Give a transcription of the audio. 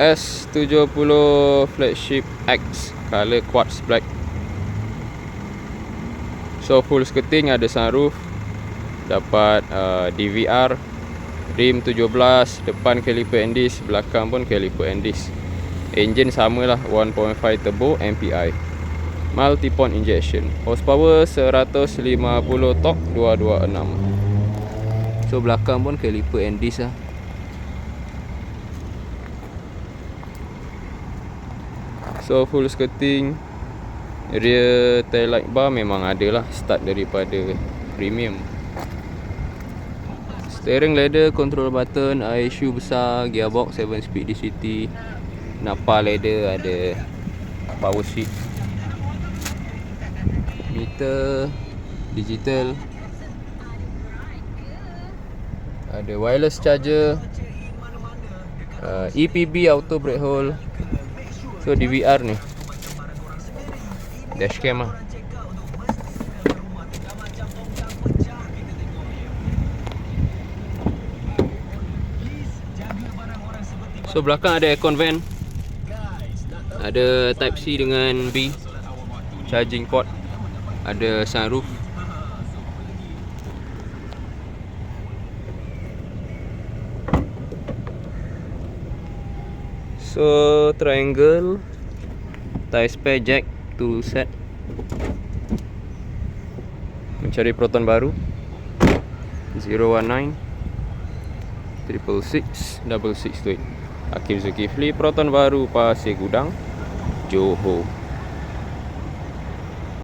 S70 flagship X color quartz black. So full skirting ada sunroof dapat uh, DVR rim 17 depan caliper and disc belakang pun caliper and disc. Engine samalah 1.5 turbo MPI multi point injection. Horsepower 150 torque 226 so belakang pun caliper and disc lah So full skirting. Rear tail light bar memang ada lah Start daripada premium. Steering leather, control button, ISU besar, gearbox 7 speed DCT Napa leather ada power seat. Meter digital. Ada wireless charger. Uh, EPB auto brake hold So DVR ni. Dashcam lah So belakang ada aircon van. Ada type C dengan B. Charging port. Ada sunroof So triangle Tie spare jack tool set. Mencari proton baru. 019 Triple six Double six eight Akif Zulkifli Proton baru Pasir Gudang Johor